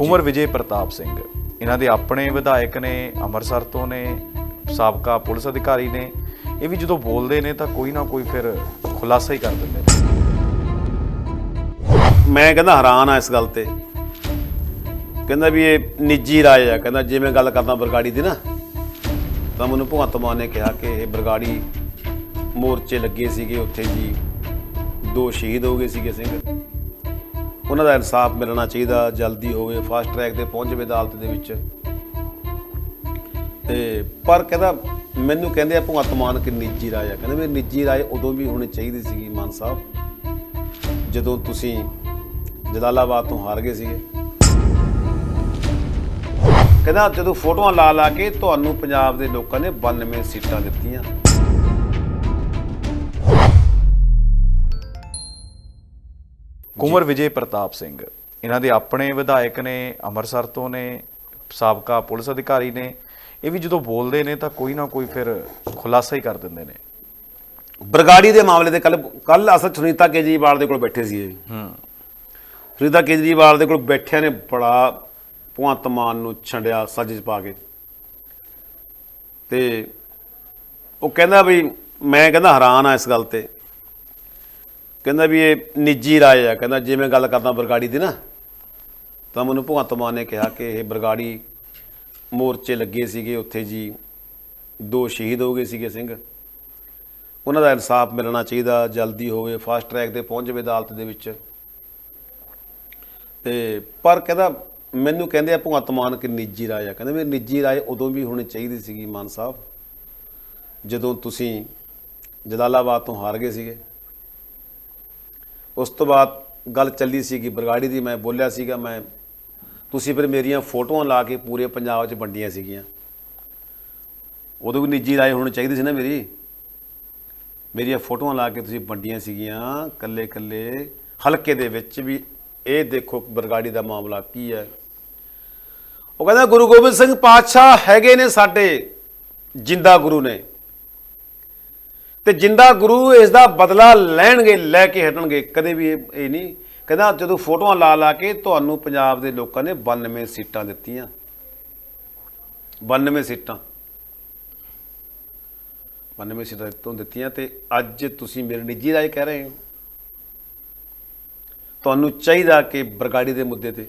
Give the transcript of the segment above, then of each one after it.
ਕੁੰਵਰ ਵਿਜੇ ਪ੍ਰਤਾਪ ਸਿੰਘ। ਇਹਨਾਂ ਦੇ ਆਪਣੇ ਵਿਧਾਇਕ ਨੇ, ਅੰਮ੍ਰਿਤਸਰ ਤੋਂ ਨੇ, ਸਾਬਕਾ ਪੁਲਿਸ ਅਧਿਕਾਰੀ ਨੇ। ਇਹ ਵੀ ਜਦੋਂ ਬੋਲਦੇ ਨੇ ਤਾਂ ਕੋਈ ਨਾ ਕੋਈ ਫਿਰ ਖੁਲਾਸਾ ਹੀ ਕਰ ਦਿੰਦੇ ਨੇ। ਮੈਂ ਕਹਿੰਦਾ ਹੈਰਾਨ ਆ ਇਸ ਗੱਲ ਤੇ। ਕਹਿੰਦਾ ਵੀ ਇਹ ਨਿੱਜੀ ਰਾਏ ਆ। ਕਹਿੰਦਾ ਜੇ ਮੈਂ ਗੱਲ ਕਰਦਾ ਬਰਗਾੜੀ ਦੀ ਨਾ, ਤਾਂ ਮੈਨੂੰ ਭਗਵੰਤ ਮਾਨ ਨੇ ਕਿਹਾ ਕਿ ਇਹ ਬਰਗਾੜੀ ਮੋਰਚੇ ਲੱਗੇ ਸੀਗੇ ਉੱਥੇ ਜੀ। ਦੋ ਸ਼ਹੀਦ ਹੋ ਗਏ ਸੀਗੇ ਸਿੰਘ। ਉਹਨਾਂ ਦਾ ਇਨਸਾਫ ਮਿਲਣਾ ਚਾਹੀਦਾ, ਜਲਦੀ ਹੋਵੇ ਫਾਸਟ ਟਰੈਕ ਤੇ ਪਹੁੰਚ ਜਾਵੇ ਅਦਾਲਤ ਦੇ ਵਿੱਚ। ਤੇ ਪਰ ਕਹਿੰਦਾ, ਮੈਨੂੰ ਕਹਿੰਦੇ ਆ, ਭਗਵੰਤ ਮਾਨ ਕਿ ਨਿੱਜੀ ਰਾਏ ਆ। ਕਹਿੰਦੇ ਵੀ ਨਿੱਜੀ ਰਾਏ ਉਦੋਂ ਵੀ ਹੋਣੀ ਚਾਹੀਦੀ ਸੀਗੀ, ਮਾਨ ਸਾਹਿਬ, ਜਦੋਂ ਤੁਸੀਂ ਜਲਾਲਾਬਾਦ ਤੋਂ ਹਾਰ ਗਏ ਸੀਗੇ। ਕਹਿੰਦਾ, ਜਦੋਂ ਫੋਟੋਆਂ ਲਾ ਲਾ ਕੇ ਤੁਹਾਨੂੰ ਪੰਜਾਬ ਦੇ ਲੋਕਾਂ ਨੇ 92 ਸੀਟਾਂ ਦਿੱਤੀਆਂ। ਕੁੰਵਰ ਵਿਜੇ ਪ੍ਰਤਾਪ ਸਿੰਘ। ਇਹਨਾਂ ਦੇ ਆਪਣੇ ਵਿਧਾਇਕ ਨੇ ਅੰਮ੍ਰਿਤਸਰ ਤੋਂ ਨੇ ਸਾਬਕਾ ਪੁਲਿਸ ਅਧਿਕਾਰੀ ਨੇ। ਇਹ ਵੀ ਜਦੋਂ ਬੋਲਦੇ ਨੇ ਤਾਂ ਕੋਈ ਨਾ ਕੋਈ ਫਿਰ ਖੁਲਾਸਾ ਹੀ ਕਰ ਦਿੰਦੇ ਨੇ। ਬਰਗਾੜੀ ਦੇ ਮਾਮਲੇ ਤੇ ਕੱਲ ਕੱਲ ਅਸਲ ਸੁਨੀਤਾ ਕੇਜਰੀਵਾਲ ਦੇ ਕੋਲ ਬੈਠੇ ਸੀ ਇਹ ਹੂੰ। ਸੁਨੀਤਾ ਕੇਜਰੀਵਾਲ ਦੇ ਕੋਲ ਬੈਠਿਆਂ ਨੇ ਬੜਾ ਭਗਵੰਤ ਮਾਨ ਨੂੰ ਛੰਡਿਆ ਸੱਜ 'ਚ ਪਾ ਕੇ। ਤੇ ਉਹ ਕਹਿੰਦਾ ਵੀ ਮੈਂ ਕਹਿੰਦਾ ਹੈਰਾਨ ਆ ਇਸ ਗੱਲ ਤੇ। ਕਹਿੰਦਾ ਵੀ ਇਹ ਨਿੱਜੀ ਰਾਏ ਆ, ਕਹਿੰਦਾ ਜੇ ਮੈਂ ਗੱਲ ਕਰਦਾ ਬਰਗਾੜੀ ਦੀ ਨਾ, ਤਾਂ ਮੈਨੂੰ ਭਗਵੰਤ ਮਾਨ ਨੇ ਕਿਹਾ ਕਿ ਇਹ ਬਰਗਾੜੀ ਮੋਰਚੇ ਲੱਗੇ ਸੀਗੇ, ਉੱਥੇ ਜੀ ਦੋ ਸ਼ਹੀਦ ਹੋ ਗਏ ਸੀਗੇ ਸਿੰਘ। ਉਹਨਾਂ ਦਾ ਇਨਸਾਫ ਮਿਲਣਾ ਚਾਹੀਦਾ, ਜਲਦੀ ਹੋਵੇ ਫਾਸਟ ਟਰੈਕ ਤੇ ਪਹੁੰਚ ਜਾਵੇ ਅਦਾਲਤ ਦੇ ਵਿੱਚ। ਤੇ ਪਰ ਕਹਿੰਦਾ ਮੈਨੂੰ ਕਹਿੰਦੇ ਆ ਭਗਵੰਤ ਮਾਨ ਕਿ ਨਿੱਜੀ ਰਾਏ ਆ, ਕਹਿੰਦੇ ਵੀ ਨਿੱਜੀ ਰਾਏ ਉਦੋਂ ਵੀ ਹੋਣੀ ਚਾਹੀਦੀ ਸੀਗੀ ਮਾਨ ਸਾਹਿਬ, ਜਦੋਂ ਤੁਸੀਂ ਜਲਾਲਾਬਾਦ ਤੋਂ ਹਾਰ ਗਏ ਸੀਗੇ। ਉਸ ਤੋਂ ਬਾਅਦ ਗੱਲ ਚੱਲੀ ਸੀਗੀ, ਬਰਗਾੜੀ ਦੀ ਮੈਂ ਬੋਲਿਆ ਸੀਗਾ, ਮੈਂ ਤੁਸੀਂ ਫਿਰ ਮੇਰੀਆਂ ਫੋਟੋਆਂ ਲਾ ਕੇ ਪੂਰੇ ਪੰਜਾਬ 'ਚ ਵੰਡੀਆਂ ਸੀਗੀਆਂ। ਉਦੋਂ ਵੀ ਨਿੱਜੀ ਰਾਏ ਹੋਣੀ ਚਾਹੀਦੀ ਸੀ ਨਾ ਮੇਰੀ। ਮੇਰੀਆਂ ਫੋਟੋਆਂ ਲਾ ਕੇ ਤੁਸੀਂ ਵੰਡੀਆਂ ਸੀਗੀਆਂ ਕੱਲੇ ਕੱਲੇ ਹਲਕੇ ਦੇ ਵਿੱਚ ਵੀ ਇਹ ਦੇਖੋ ਬਰਗਾੜੀ ਦਾ ਮਾਮਲਾ ਕੀ ਹੈ। ਉਹ ਕਹਿੰਦਾ, ਗੁਰੂ ਗੋਬਿੰਦ ਸਿੰਘ ਪਾਤਸ਼ਾਹ ਹੈਗੇ ਨੇ ਸਾਡੇ, ਜਿੰਦਾ ਗੁਰੂ ਨੇ। ਤੇ ਜਿੰਦਾ ਗੁਰੂ ਇਸ ਦਾ ਬਦਲਾ ਲੈਣਗੇ, ਲੈ ਕੇ ਹਟਣਗੇ। ਕਦੇ ਵੀ ਇਹ ਨਹੀਂ। ਕਹਿੰਦਾ, ਜਦੋਂ ਫੋਟੋਆਂ ਲਾ ਲਾ ਕੇ ਤੁਹਾਨੂੰ ਪੰਜਾਬ ਦੇ ਲੋਕਾਂ ਨੇ 92 ਸੀਟਾਂ ਦਿੱਤੀਆਂ। 92 ਸੀਟਾਂ। 92 ਸੀਟਾਂ ਤੋਂ ਦਿੱਤੀਆਂ ਤੇ ਅੱਜ ਤੁਸੀਂ ਮੇਰੇ ਨਿੱਜੀ ਰਾਏ ਕਹਿ ਰਹੇ ਹੋ। ਤੁਹਾਨੂੰ ਚਾਹੀਦਾ ਕਿ ਬਰਗਾੜੀ ਦੇ ਮੁੱਦੇ ਤੇ।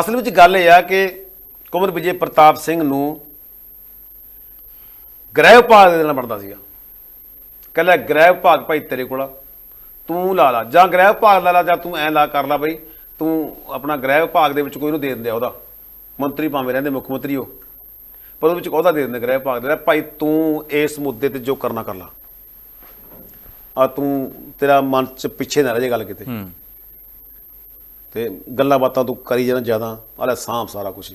ਅਸਲ ਵਿੱਚ ਗੱਲ ਇਹ ਆ ਕਿ ਕੁਮਰ ਵਿਜੇ ਪ੍ਰਤਾਪ ਸਿੰਘ ਨੂੰ ਗ੍ਰਹਿ ਵਿਭਾਗ ਦੇ ਦੇਣਾ ਬਣਦਾ ਸੀਗਾ। ਕਹਿੰਦਾ ਗ੍ਰਹਿ ਵਿਭਾਗ ਭਾਈ ਤੇਰੇ ਕੋਲ ਤੂੰ ਲਾ ਲਾ। ਜਾਂ ਗ੍ਰਹਿ ਵਿਭਾਗ ਲਾ ਲਾ ਜਾਂ ਤੂੰ ਐ ਲਾ ਕਰ ਲਾ ਬਈ। ਤੂੰ ਆਪਣਾ ਗ੍ਰਹਿ ਵਿਭਾਗ ਦੇ ਵਿੱਚ ਕੋਈ ਨੂੰ ਦੇ ਦਿੰਦੇ ਆ ਉਹਦਾ। ਮੰਤਰੀ ਭਾਵੇਂ ਰਹਿੰਦੇ ਮੁੱਖ ਮੰਤਰੀ ਉਹ। ਪਰ ਉਹਦੇ ਵਿੱਚ ਉਹਦਾ ਦੇ ਦਿੰਦੇ ਗ੍ਰਹਿ ਵਿਭਾਗ ਦੇ ਭਾਈ ਤੂੰ ਇਸ ਮੁੱਦੇ ਤੇ ਜੋ ਕਰਨਾ ਕਰ ਲਾ। ਆ ਤੂੰ ਤੇਰਾ ਮਨ ਚ ਪਿੱਛੇ ਨਾ ਰਹਿ ਜੇ ਗੱਲ ਕਿਤੇ। ਹੂੰ। ਤੇ ਗੱਲਾਂ ਬਾਤਾਂ ਤੂੰ ਕਰੀ ਜਾਣਾ ਜ਼ਿਆਦਾ। ਆਲੇ ਸਾਂਭ ਸਾਰਾ ਕੁਝ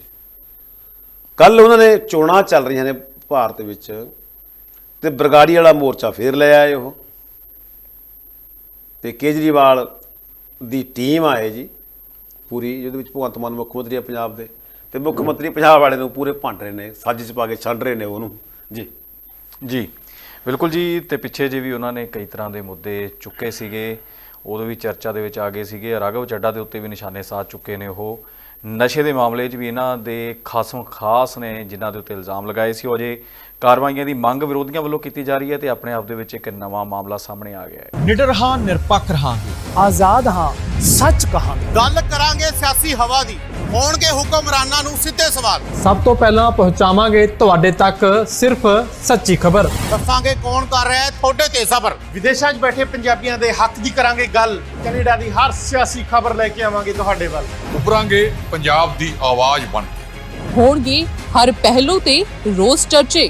ਕੱਲ ਉਹਨਾਂ ਨੇ ਚੋਣਾਂ ਚੱਲ ਰਹੀਆਂ ਨੇ ਭਾਰਤ ਵਿੱਚ। ਤੇ ਬਰਗਾੜੀ ਵਾਲਾ ਮੋਰਚਾ ਫੇਰ ਲੈ ਆਏ ਉਹ। ਤੇ ਕੇਜਰੀਵਾਲ ਦੀ ਟੀਮ ਆਏ ਜੀ, ਪੂਰੀ, ਜਿਹਦੇ ਵਿੱਚ ਭਗਵੰਤ ਮਾਨ ਮੁੱਖ ਮੰਤਰੀ ਆ ਪੰਜਾਬ ਦੇ। ਤੇ ਮੁੱਖ ਮੰਤਰੀ ਪੰਜਾਬ ਵਾਲੇ ਨੂੰ ਪੂਰੇ ਭੰਡ ਰਹੇ ਨੇ ਸੱਜ ਚ ਪਾ ਕੇ ਛੱਡ ਰਹੇ ਨੇ ਉਹਨੂੰ। ਜੀ। ਜੀ, ਬਿਲਕੁਲ ਜੀ, ਤੇ ਪਿੱਛੇ ਜੇ ਵੀ ਉਹਨਾਂ ਨੇ ਕਈ ਤਰ੍ਹਾਂ ਦੇ ਮੁੱਦੇ ਚੁੱਕੇ ਸੀਗੇ, ਉਦੋਂ ਵੀ ਚਰਚਾ ਦੇ ਵਿੱਚ ਆ ਗਏ ਸੀਗੇ, ਰਾਘਵ ਚੱਡਾ ਦੇ ਉੱਤੇ ਵੀ ਨਿਸ਼ਾਨੇ ਸਾਧ ਚੁੱਕੇ ਨੇ ਉਹ। ਨਸ਼ੇ ਦੇ ਮਾਮਲੇ 'ਚ ਵੀ ਇਹਨਾਂ ਦੇ ਖਾਸਮ ਖਾਸ ਨੇ ਜਿਨ੍ਹਾਂ ਦੇ ਉੱਤੇ ਇਲਜ਼ਾਮ ਲਗਾਏ ਸੀ ਉਹ ਅਜੇ ਕਾਰਵਾਈਆਂ ਦੀ ਮੰਗ ਵਿਰੋਧੀਆਂ ਵੱਲੋਂ ਕੀਤੀ ਜਾ ਰਹੀ ਹੈ ਤੇ ਆਪਣੇ ਆਪ ਦੇ ਵਿੱਚ ਇੱਕ ਨਵਾਂ ਮਾਮਲਾ ਸਾਹਮਣੇ ਆ ਗਿਆ ਹੈ। ਨਿਡਰ ਹਾਂ ਨਿਰਪੱਖ ਰਹਾਂਗੇ। ਆਜ਼ਾਦ ਹਾਂ ਸੱਚ ਕਹਾਂਗੇ। ਗੱਲ ਕਰਾਂਗੇ ਸਿਆਸੀ ਹਵਾ ਦੀ। ਹੋਣਗੇ ਹੁਕਮਰਾਨਾਂ ਨੂੰ ਸਿੱਧੇ ਸਵਾਲ। ਸਭ ਤੋਂ ਪਹਿਲਾਂ ਪਹੁੰਚਾਵਾਂਗੇ ਤੁਹਾਡੇ ਤੱਕ ਸਿਰਫ ਸੱਚੀ ਖਬਰ। ਦੱਸਾਂਗੇ ਕੌਣ ਕਰ ਰਿਹਾ ਹੈ ਤੁਹਾਡੇ ਤੇ ਸਬਰ। ਵਿਦੇਸ਼ਾਂ 'ਚ ਬੈਠੇ ਪੰਜਾਬੀਆਂ ਦੇ ਹੱਕ ਦੀ ਕਰਾਂਗੇ ਗੱਲ। ਕੈਨੇਡਾ ਦੀ ਹਰ ਸਿਆਸੀ ਖਬਰ ਲੈ ਕੇ ਆਵਾਂਗੇ ਤੁਹਾਡੇ ਵੱਲ। ਉਭਰਾਂਗੇ ਪੰਜਾਬ ਦੀ ਆਵਾਜ਼ ਬਣ ਕੇ। ਹੋਣਗੇ ਹਰ ਪਹਿਲੂ ਤੇ ਰੋਜ਼ ਚਰਚੇ।